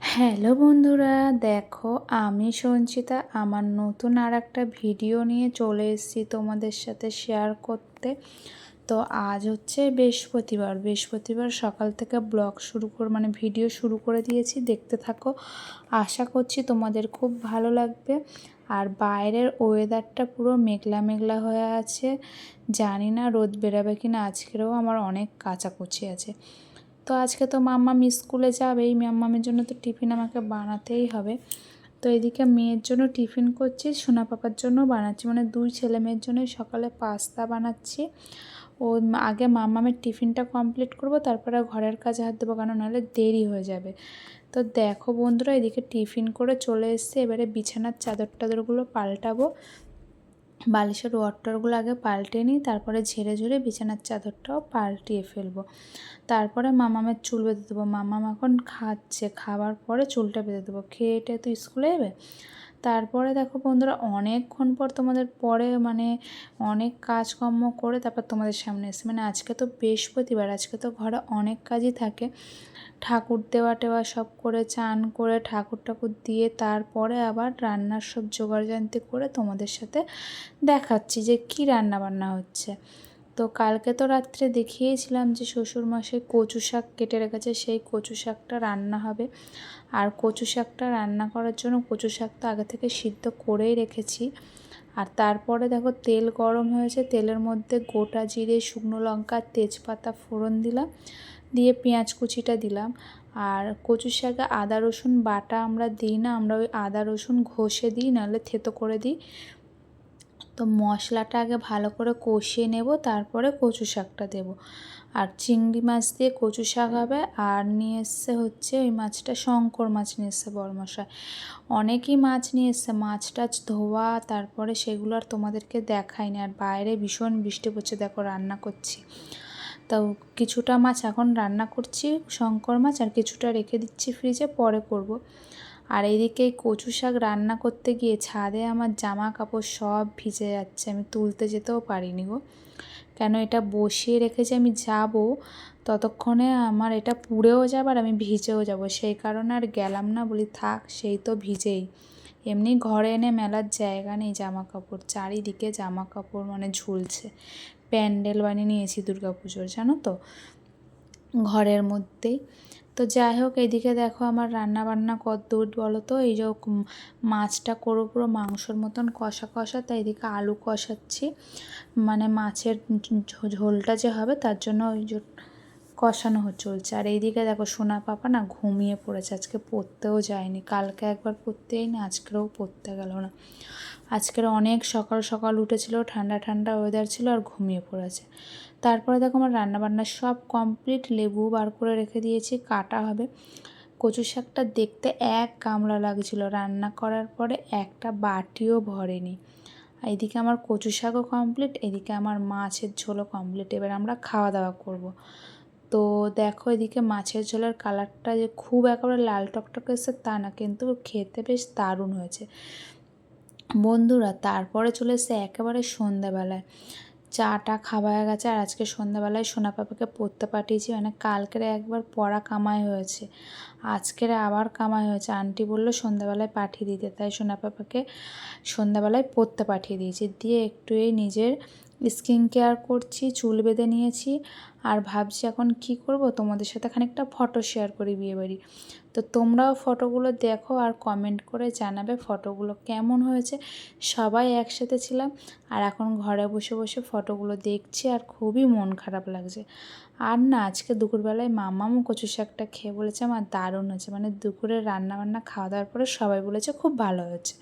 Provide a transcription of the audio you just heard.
Hello বন্ধুরা, দেখো আমি সঞ্চিতা, আমার নতুন আর একটা ভিডিও নিয়ে চলে এসেছি তোমাদের সাথে শেয়ার করতে। তো আজ হচ্ছে বৃহস্পতিবার। বৃহস্পতিবার সকাল থেকে ব্লগ শুরু করে মানে ভিডিও শুরু করে দিয়েছি, দেখতে থাকো। আশা করছি তোমাদের খুব ভালো লাগবে। আর বাইরের ওয়েদারটা পুরো মেঘলা মেঘলা হয়ে আছে। জানি না রোদ বেরাবে কি না আজকেরও আমার অনেক কাচাকুচি আছে। তো আজকে তো মাম্মাম স্কুলে যাবেই মাম্মামের জন্য তো টিফিন আমাকে বানাতেই হবে। তো এদিকে মেয়ের জন্য টিফিন করছি, সোনা পাপার জন্য বানাচ্ছি মানে দুই ছেলে মেয়ের জন্য সকালে পাস্তা বানাচ্ছি। ও আগে মাম্মামের টিফিনটা কমপ্লিট করব, তারপরে ঘরের কাজে হাত দেবো, কারণ নাহলে দেরি হয়ে যাবে। তো দেখো বন্ধুরা, এদিকে টিফিন করে চলে এসছে, এবারে বিছানার চাদর টাদরগুলো পাল্টাবো। বালিশের ওয়াটারগুলো আগে পাল্টে নিই, তারপরে ঝেড়ে ঝেড়ে বিছানার চাদরটাও পাল্টিয়ে ফেলব। তারপরে মামামের চুল বেঁধে দেবো। মামাম এখন খাচ্ছে খাবার পরে চুলটা বেঁধে দেবো। খেয়ে তো স্কুলে যাবে? তারপরে দেখো বন্ধুরা, অনেকক্ষণ পর তোমাদের পরে মানে অনেক কাজকর্ম করে তারপর তোমাদের সামনে এসে মানে আজকে তো বৃহস্পতিবার, আজকে তো ঘরে অনেক কাজই থাকে। ঠাকুর দেওয়া টেওয়া সব করে, চান করে, ঠাকুর ঠাকুর দিয়ে তারপরে আবার রান্নার সব জোগাড়জান্তি করে তোমাদের সাথে দেখাচ্ছি যে কি রান্না বান্না হচ্ছে। তো কালকে তো রাত্রে দেখিয়েছিলাম যে শ্বশুরমশাই কচু শাক কেটে রেখেছে, সেই কচু শাকটা রান্না হবে। আর কচু শাকটা রান্না করার জন্য কচু শাকটা আগে থেকে সিদ্ধ করেই রেখেছি। আর তারপরে দেখো তেল গরম হয়েছে, তেলের মধ্যে গোটা জিরে, শুকনো লঙ্কা, তেজপাতা ফোড়ন দিলাম, দিয়ে পেঁয়াজ কুচিটা দিলাম। আর কচু শাকে আদা রসুন বাটা আমরা দিই না, আমরা ওই আদা রসুন ঘষে দিই, নাহলে থেতো করে দিই। তো মশলাটা আগে ভালো করে কষিয়ে নেব, তারপরে কচু শাকটা দেব। আর চিংড়ি মাছ দিয়ে কচু শাক হবে, আর নিয়ে এসছে হচ্ছে ওই মাছটা শঙ্কর মাছ নিয়ে এসছে বড়মশাই। অনেকই মাছ নিয়ে এসছে, মাছ টাছ ধোয়া, তারপরে সেগুলো আর তোমাদেরকে দেখায়নি আর বাইরে ভীষণ বৃষ্টি পড়ছে, দেখো রান্না করছি। তো কিছুটা মাছ এখন রান্না করছি, শঙ্কর মাছ, আর কিছুটা রেখে দিচ্ছি ফ্রিজে পরে করব। আর এইদিকে এই কচু শাক রান্না করতে গিয়ে ছাদে আমার জামা কাপড় সব ভিজে যাচ্ছে। আমি তুলতে যেতেও পারিনি গো। কেন এটা বসিয়ে রেখেছি আমি যাব, ততক্ষণে আমার এটা পুড়েও যাবে আর আমি ভিজেও যাব। সেই কারণে আর গেলাম না বলি, থাক, সেই তো ভিজেই। এমনি ঘরে এনে মেলার জায়গা নেই জামা কাপড় চারিদিকে জামা কাপড় মানে ঝুলছে। প্যান্ডেল বানিয়ে নিয়েছি দুর্গা পুজোর জানো তো? ঘরের মধ্যেই। তো যাই হোক, এদিকে দেখো আমার রান্না বান্না কত দূর বলো তো? এই যে মাছটা করো পুরো মাংসর মতন কষা কষা, তাই এদিকে আলু কষাচ্ছি। মানে মাছের ঝোলটা যে হবে তার জন্য ওই যে কষানো চলছে। আর এইদিকে দেখো সোনা পাপা না ঘুমিয়ে পড়েছে। আজকে পড়তেও যায়নি। কালকে একবার পড়তেই না আজকেও পড়তে গেল না। আজকের অনেক সকাল সকাল উঠেছিল, ঠান্ডা ঠান্ডা ওয়েদার ছিল আর ঘুমিয়ে পড়েছে। তারপরে দেখো আমার রান্নাবান্না সব কমপ্লিট লেবু বার করে রেখে দিয়েছি, কাটা হবে। কচু শাকটা দেখতে এক গামলা লাগছিল। রান্না করার পরে একটা বাটিও ভরেনি। এদিকে আমার কচু শাকও কমপ্লিট এদিকে আমার মাছের ঝোলও কমপ্লিট এবার আমরা খাওয়া দাওয়া করব। তো দেখো এদিকে মাছের ঝোলের কালারটা যে খুব একেবারে লাল টকটক এসে তা না, কিন্তু খেতে বেশ দারুণ হয়েছে। বন্ধুরা, তারপরে চলে এসে একেবারে সন্ধ্যাবেলায়। চাটা খাওয়া হয়ে গেছে আর আজকে সন্ধ্যাবেলায় সোনা পাপাকে পড়তে পাঠিয়েছি মানে কালকের একবার পড়া কামাই হয়েছে। আজকের আবার কামাই হয়েছে। আন্টি বলল সন্ধ্যাবেলায় পাঠিয়ে দিতে, তাই সোনা পাপাকে সন্ধ্যাবেলায় পড়তে পাঠিয়ে দিয়েছি। দিয়ে একটু এই নিজের স্কিন কেয়ার করছি, চুল বেঁধে নিয়েছি আর ভাবছি এখন কি করব? তোমাদের সাথে খানিকটা ফটো শেয়ার করি বিয়েবাড়ি তো তোমরাও ফটোগুলো দেখো আর কমেন্ট করে জানাবে ফটোগুলো কেমন হয়েছে। সবাই একসাথে ছিলাম আর এখন ঘরে বসে বসে ফটোগুলো দেখছি আর খুবই মন খারাপ লাগছে। আর না, আজকে দুপুরবেলায় মামামও কচু শাকটা খেয়ে বলেছে, আমার দারুণ হয়েছে। মানে দুপুরে রান্না বান্না খাওয়া দাওয়ার পরে সবাই বলেছে খুব ভালো হয়েছে।